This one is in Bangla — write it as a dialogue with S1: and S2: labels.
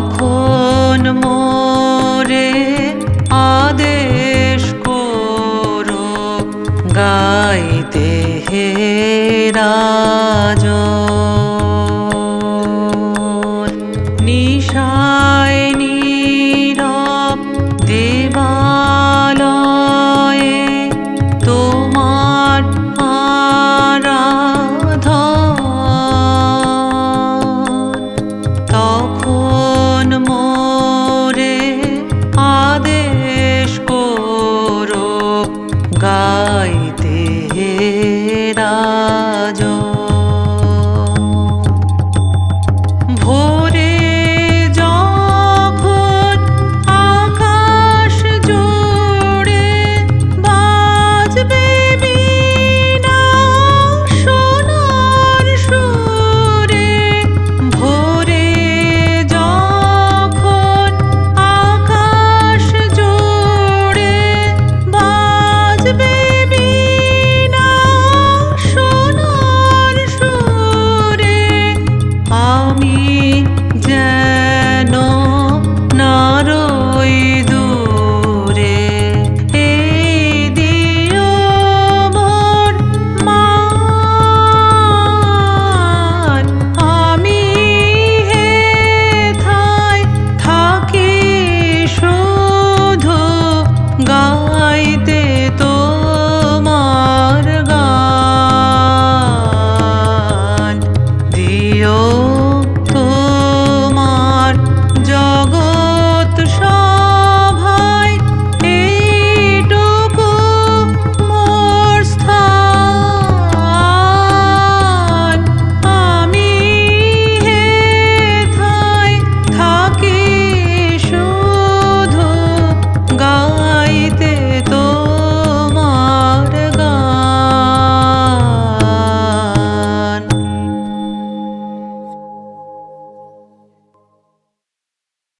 S1: তখন মোরে আদেশ করো গাইতে হে রাজ নিশায় নীরব তোমার তখন মোরে আদেশ করো গাইতে রাজো